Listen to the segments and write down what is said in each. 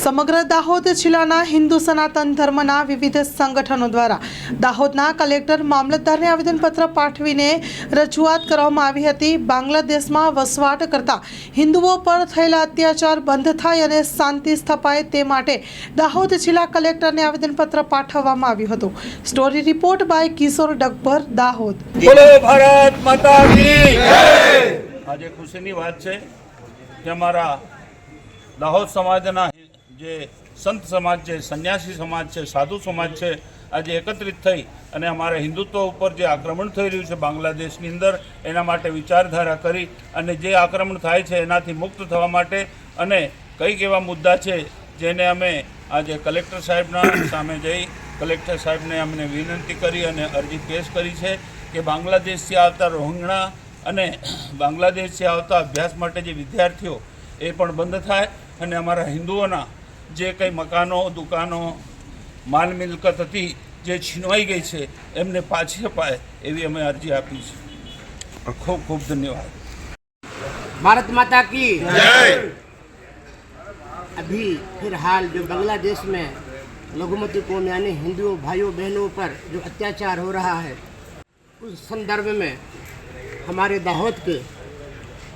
સમગ્ર દાહોદ જિલ્લાના હિન્દુ સનાતન ધર્મના વિવિધ સંગઠનો દ્વારા દાહોદના કલેક્ટર મામલતદારને આવેદનપત્ર પાઠવીને રજૂઆત કરવામાં આવી હતી. બાંગ્લાદેશમાં વસવાટ કરતા હિન્દુઓ પર થયેલા અત્યાચાર બંધ થાય અને શાંતિ સ્થપાય તે માટે દાહોદ જિલ્લા કલેક્ટરને આવેદનપત્ર પાઠવવામાં આવ્યું હતું. Story report by Kishor Dagbhar, Dahod. Bharat આજે ખુશીની વાત છે કે અમારા દાહોદ સમાજના જે સંત સમાજ છે, સંન્યાસી સમાજ છે, સાધુ સમાજ છે, આજે એકત્રિત થઈ અને અમારા હિન્દુત્વ ઉપર જે આક્રમણ થઈ રહ્યું છે બાંગ્લાદેશની અંદર, એના માટે વિચારધારા કરી અને જે આક્રમણ થાય છે એનાથી મુક્ત થવા માટે અને કંઈક એવા મુદ્દા છે જેને અમે આજે કલેક્ટર સાહેબના સામે જઈ કલેક્ટર સાહેબને અમને વિનંતી કરી અને અરજી પેશ કરી છે કે બાંગ્લાદેશથી આવતા રોહિંગણા અને બાંગ્લાદેશથી આવતા અભ્યાસ માટે જે વિદ્યાર્થીઓ એ પણ બંધ થાય અને અમારા હિન્દુઓના જે કંઈ મકાનો દુકાનો માલ મિલકત હતી જે છીનવાઈ ગઈ છે એમને પાછી અપાય એવી અમે અરજી આપી છે ખૂબ ખૂબ ધન્યવાદ भारत माता की अभी फिलहाल जो बांग्लादेश में लघुमती कौम यानी हिंदुओं भाइयों बहनों पर जो अत्याचार हो रहा है उस संदर्भ में हमारे दाहोद के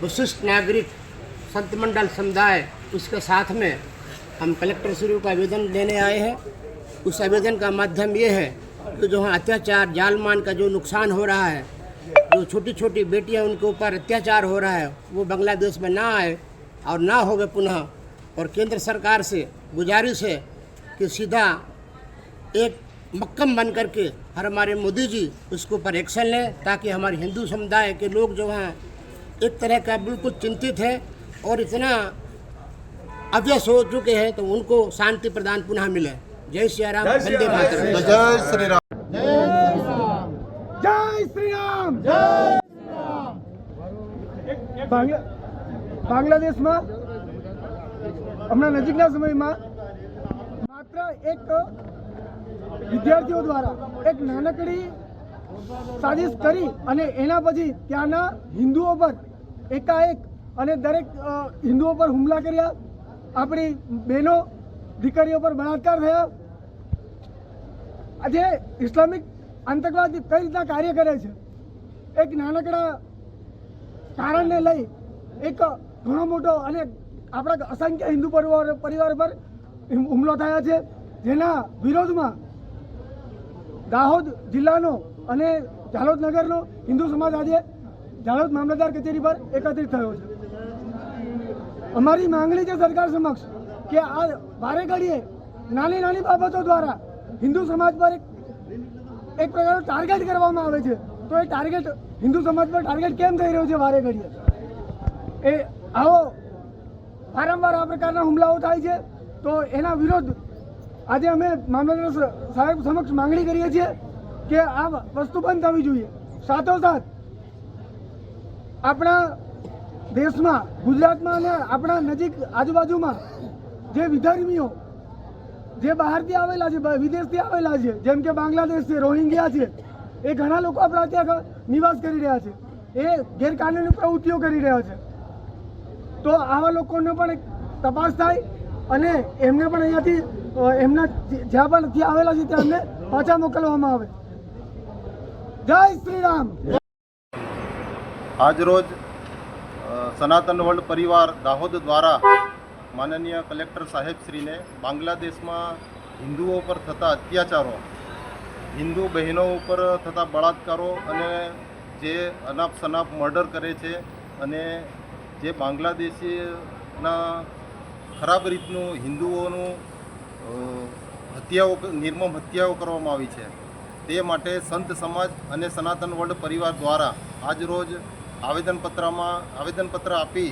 विशिष्ट नागरिक संत मंडल समुदाय उसके साथ में हम कलेक्टर श्री को आवेदन देने आए हैं। उस आवेदन का माध्यम ये है कि जो है अत्याचार, जालमान का जो नुकसान हो रहा है, जो छोटी छोटी बेटियाँ उनके ऊपर अत्याचार हो रहा है, वो बांग्लादेश में ना आए और ना हो गए पुनः। और केंद्र सरकार से गुजारिश है कि सीधा एक मक्कम बन करके हर हमारे मोदी जी उसके ऊपर एक्शन लें, ताकि हमारे हिंदू समुदाय के लोग जो हैं, एक तरह का बिल्कुल चिंतित है और इतना अव्यस हो चुके हैं तो उनको शांति प्रदान पुनः मिले जय श्री राम वंदे मातरम જય શ્રી રામ જય શ્રી રામ બાંગ્લા બાંગ્લાદેશમાં હમણાં નજીકના સમયમાં માત્ર એક વિદ્યાર્થીઓ દ્વારા એક નાનકડી સાજિશ કરી અને એના પછી ત્યાંના હિન્દુઓ પર એકાએક અને દરેક અ, હિન્દુઓ પર હુમલા કર્યા આપણી બહેનો, દીકરીઓ પર બળાત્કાર થયા. આજે ઇસ્લામિક આતંકવાદ કઈ રીતના કાર્ય કરે છે? એક નાનકડા કારણને લઈ એક ઘણો મોટો અને આપણા અસંખ્ય હિન્દુ પરિવાર પરિવાર પર હુમલો થયા છે. જેના વિરોધમાં દાહોદ જિલ્લાનો અને જાલોદ નગરનો હિન્દુ સમાજ આજે જાલોદ મામલતદાર કચેરી પર એકત્રિત થયો છે. અમારી માંગણી છે સરકાર સમક્ષ કે આ વારે ઘડીએ નાની નાની બાબતો દ્વારા હિન્દુ સમાજ પર એક એક પ્રકારનો ટાર્ગેટ કરવામાં આવે છે. તો એ ટાર્ગેટ હિન્દુ સમાજ પર ટાર્ગેટ કેમ થઈ રહ્યો છે વારે ઘડીએ? એ આવો વારંવાર આ પ્રકારના હુમલાઓ થાય છે. તો એના વિરોધ આજે અમે મામલતદાર સાહેબ સમક્ષ માંગણી કરીએ છીએ કે આ વસ્તુ બંધ થવી જોઈએ. સાથોસાથ આપણા દેશમાં, ગુજરાતમાં અને આપણા નજીક આજુબાજુમાં જે વિધર્મીઓ જે બહારથી આવેલા છે વિદેશથી આવેલા છે, જેમ કે બાંગ્લાદેશ છે, રોહિંગ્યા છે, એ ઘણા લોકો આપણા ત્યાં નિવાસ કરી રહ્યા છે. એ ગેરકાનૂની પ્રવૃત્તિઓ કરી રહ્યા છે. તો આવા લોકોને પણ તપાસ થાય અને એમને પણ અહીંયાથી એમના જ્યાં પણ ત્યાં આવેલા છે, ત્યાં એમને પાછા મોકલવામાં આવે. જય શ્રી રામ. આજરોજ સનાતન વર્લ્ડ પરિવાર દાહોદ દ્વારા માનનીય કલેક્ટર સાહેબશ્રીને બાંગ્લાદેશમાં હિન્દુઓ પર થતા અત્યાચારો, હિન્દુ બહેનો ઉપર થતા બળાત્કારો અને જે અનાપ સનાપ મર્ડર કરે છે અને જે બાંગ્લાદેશીના ખરાબ રીતનું હિન્દુઓનું હત્યાઓ નિર્મમ હત્યાઓ કરવામાં આવી છે. તે માટે સંત સમાજ અને સનાતન વર્લ્ડ પરિવાર દ્વારા આજરોજ આવેદનપત્રમાં આવેદનપત્ર આપી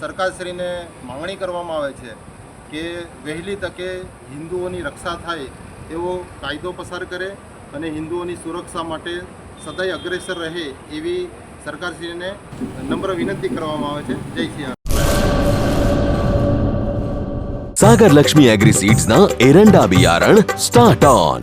સરકારશ્રીને માંગણી કરવામાં આવે છે કે વહેલી તકે હિન્દુઓની રક્ષા થાય એવો કાયદો પસાર કરે અને હિન્દુઓની સુરક્ષા માટે સદાય અગ્રેસર રહે એવી સરકારશ્રીને નમ્ર વિનંતી કરવામાં આવે છે. જય સિંહ સાગર લક્ષ્મી એગ્રીસીડ્સના એરંડા બિયારણ સ્ટાર્ટ ઓન.